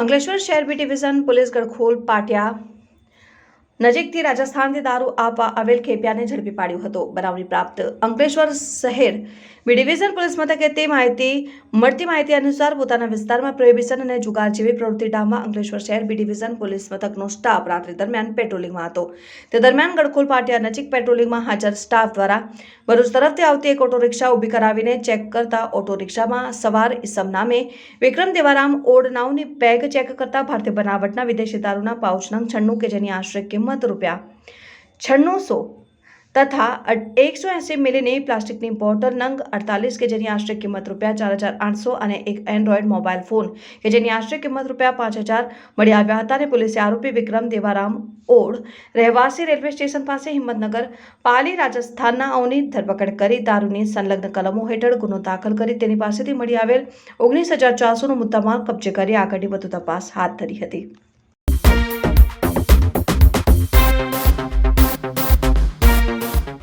અંકલેશ્વર શહેર B division police ગળખોલ પાટિયા. નજીકથી રાજસ્થાનથી દારૂ આપવા આવેલ ખેપિયાને ઝડપી પાડ્યો હતો. બનાવની પ્રાપ્ત અંકલેશ્વર શહેર બી ડિવિઝન પોલીસ મથકે તે માહિતી મળતી માહિતી અનુસાર પોતાના વિસ્તારમાં પ્રોહિબિશન અને જુગાર જેવી પ્રવૃત્તિ ડામવા અંકલેશ્વર શહેર બી ડિવિઝન પોલીસ મથકનો સ્ટાફ રાત્રિ દરમિયાન પેટ્રોલિંગમાં હતો. તે દરમિયાન ગડખોલ પાટિયા નજીક પેટ્રોલિંગમાં હાજર સ્ટાફ દ્વારા ભરૂચ તરફથી આવતી એક ઓટો રિક્ષા ઊભી કરાવીને ચેક કરતા ઓટો રિક્ષામાં સવાર ઇસમ નામે વિક્રમ દેવારામ ઓડ નાવની બેગ ચેક કરતા ભારતીય બનાવટના વિદેશી દારૂના પાઉચ નંગ છન્નું કે જેની આશરે કિંમત રૂપિયા છન્નુંસો તથા એકસો એંસી મિલીની પ્લાસ્ટિકની બોટલ નંગ અડતાલીસ કે જેની આશરે કિંમત રૂપિયા ચાર હજાર આઠસો અને એક એન્ડ્રોઈડ મોબાઈલ ફોન કે જેની આશરે કિંમત રૂપિયા પાંચ હજાર મળી આવ્યા હતા અને પોલીસે આરોપી વિક્રમ દેવારામ ઓળ રહેવાસી રેલવે સ્ટેશન પાસે હિંમતનગર પાલી રાજસ્થાનનાઓની ધરપકડ કરી દારૂની સંલગ્ન કલમો હેઠળ ગુનો દાખલ કરી તેની પાસેથી મળી આવેલ ઓગણીસ હજાર ચારસોનો મુદ્દામાલ કબજે કરી આગળની વધુ તપાસ હાથ ધરી હતી.